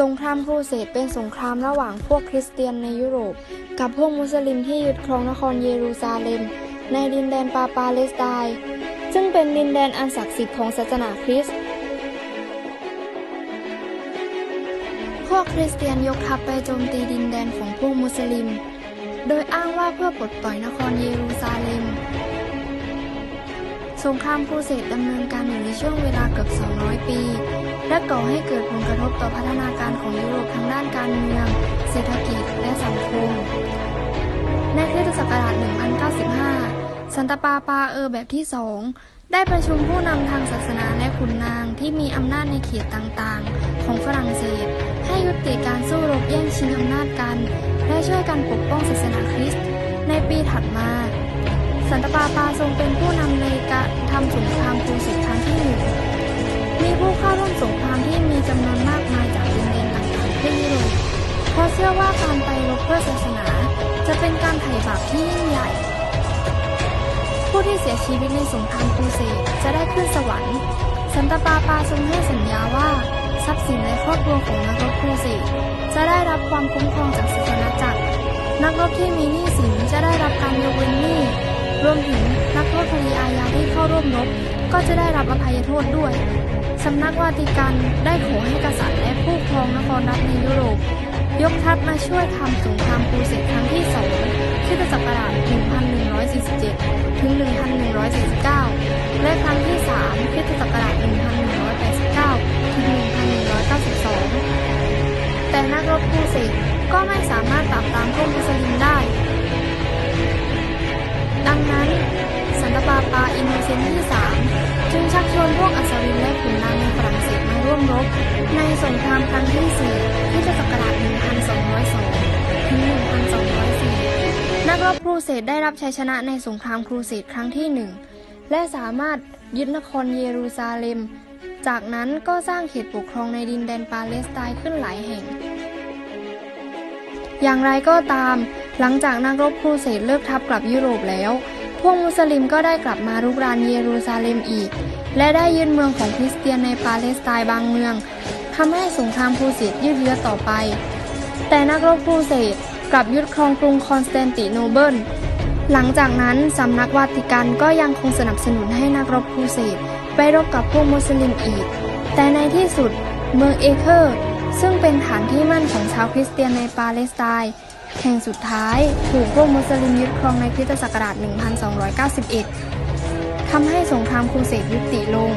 สงครามครูเสดเป็นสงครามระหว่างพวกคริสเตียนในยุโรป กับพวกมุสลิมที่ยึดครองนครเยรูซาเล็ม ในดินแดนปาปาเลสไตน์ซึ่งเป็นดินแดนอันศักดิ์สิทธิ์ของศาสนาคริสต์พวกคริสเตียนยกทัพไปโจมตีดินแดนของพวกมุสลิม โดยอ้างว่าเพื่อปลดปล่อยนครเยรูซาเล็ม สงครามครูเสดดำเนินการอยู่ในช่วงเวลาเกือบ 200 ปี และก่อให้เกิดผลกระทบต่อพัฒนาการของยุโรปทั้งด้านการเมือง เศรษฐกิจและสังคม ในคริสตศักราช 1095 สันตปาปาเออแบบที่สองได้ประชุมผู้นำทางศาสนาและขุนนางที่มีอำนาจในเขตต่างๆ ของฝรั่งเศส ให้ยุติการสู้รบแย่งชิงอำนาจกัน และช่วยกันปกป้องศาสนาคริสต์ในปีถัดมา สันตปาปาทรงเป็นผู้ ร่วมสงครามที่มีจำนวนมากมายจากดินแดนต่างๆทั่วยุโรปเพราะเชื่อว่าการไปรบเพื่อศาสนา จะเป็นการไถ่บาปที่ยิ่งใหญ่ ผู้ที่เสียชีวิตในสงครามครูเสดจะได้ขึ้นสวรรค์ สันตปาปาทรงให้สัญญาว่าทรัพย์สินและครอบครัวของนักรบครูเสดจะได้รับความคุ้มครองจากศาสนาจักร นักรบที่มีหนี้สินจะได้รับการยกเว้นหนี้รวมถึงนักโทษคดีอาญาที่เข้าร่วมรบก็จะได้รับอภัยโทษด้วย สำนักวาติกันได้ขอให้กษัตริย์และผู้ครองนครรัฐในยุโรป ยกทัพมาช่วยทำสงครามครูเสดครั้งที่สองคริสตศักราช1147 ถึง 1149 และครั้งที่3คริสตศักราช1189 ถึง 1192 แต่นักรบครูเสดก็ไม่สามารถปราบปรามพวกมุสลิมได้ ดังนั้นสันตปาปาอินโนเซนต์ที่3 ชักชวนพวกอัศวินและขุนนางในฝรั่งเศสมาร่วมรบ ในสงครามครั้งที่4ที่จะศักราช 1202 ถึง 1204 นักรบครูเสดได้รับชัยชนะในสงครามครูเสดครั้งที่1และสามารถยึดนครเยรูซาเล็ม จากนั้นก็สร้างเขตปกครองในดินแดนปาเลสไตน์ขึ้นหลายแห่ง อย่างไรก็ตาม หลังจากนักรบครูเสดเลิกทัพกลับยุโรปแล้ว วกมุสลิมก็ได้กลับมารุกรานเยรูซาเล็มอีก และได้ยึดเมืองของคริสเตียนในปาเลสไตน์บางเมืองทำให้สงครามครูเสดยืดเยื้อต่อไป แต่นักรบครูเสดกลับยึดครองกรุงคอนสแตนติโนเบิล หลังจากนั้นสำนักวาติกันก็ยังคงสนับสนุนให้นักรบครูเสดไปรบกับพวกมุสลิมอีก แต่ในที่สุดเมืองเอเคอร์ ซึ่งเป็นฐานที่มั่นของชาวคริสเตียนในปาเลสไตน์ แห่งสุดท้ายถูกพวกมุสลิมยึดครองในคริสตศักราช 1291ทำให้สงครามครูเสดยุติลง